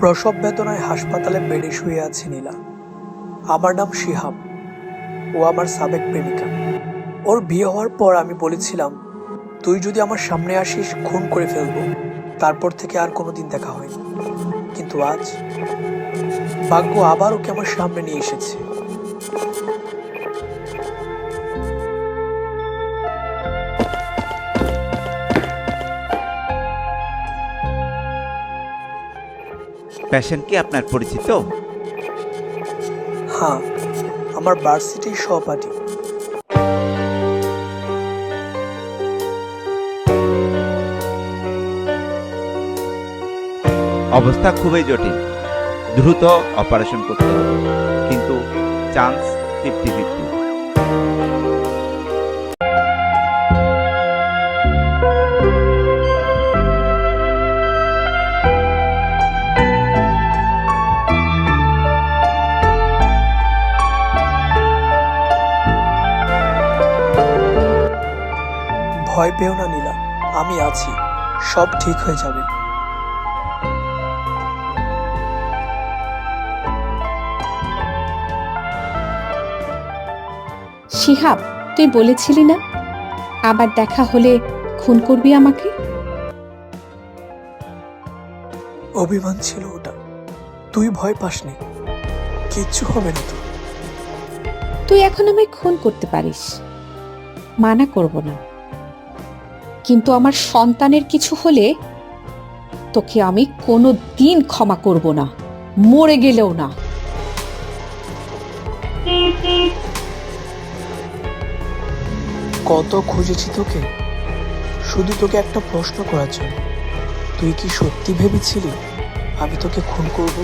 প্রসব বেদনায় হাসপাতালে বেডে শুয়ে আছে নীলা। আমার নাম শিহাব। ও আমার সাবেক প্রেমিকা। ওর বিয়ে হওয়ার পর আমি বলেছিলাম, তুই যদি আমার সামনে আসিস, খুন করে ফেলব। তারপর থেকে আর কোনো দিন দেখা হয়নি। কিন্তু আজ ভাগ্য আবার ওকে আমার সামনে নিয়ে এসেছে। প্যাশন কি আপনার পরিচিত? হ্যাঁ আমার ভার্সিটির সহপাঠী। অবস্থা খুবই জটিল। দ্রুত অপারেশন করতে হবে। কিন্তু চান্স ফিফটি ফিফটি ভয় পেও না নীলা আমি আছি সব ঠিক হয়ে যাবে। শিহাব তুই বলেছিলি না? আবার দেখা হলে খুন করবি আমাকে? অভিমান ছিল ওটা। তুই ভয় পাসনি। কিচ্ছু হবে না তো। তুই এখন আমায় খুন করতে পারিস। মানা করব না। কিন্তু আমার সন্তানের কিছু হলে তোকে আমি কোনো দিন ক্ষমা করব না, মরে গেলেও না। কত খুঁজেছি তোকে? শুধু তোকে একটা প্রশ্ন করার জন্য। তুই কি সত্যি ভেবেছিলি আমি তোকে খুন করব?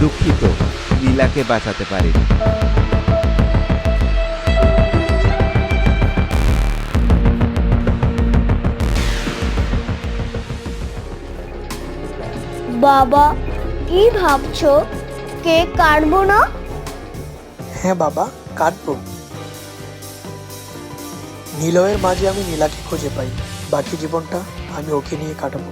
দুঃখিত নীলাকে বাঁচাতে পারিনি। বাবা কি ভাবছ? কেক কাটবো না? হ্যাঁ বাবা কাটবো নিলয়ের মাঝে আমি নীলাকে খুঁজে পাই। বাকি জীবনটা আমি ওকে নিয়ে কাটাবো।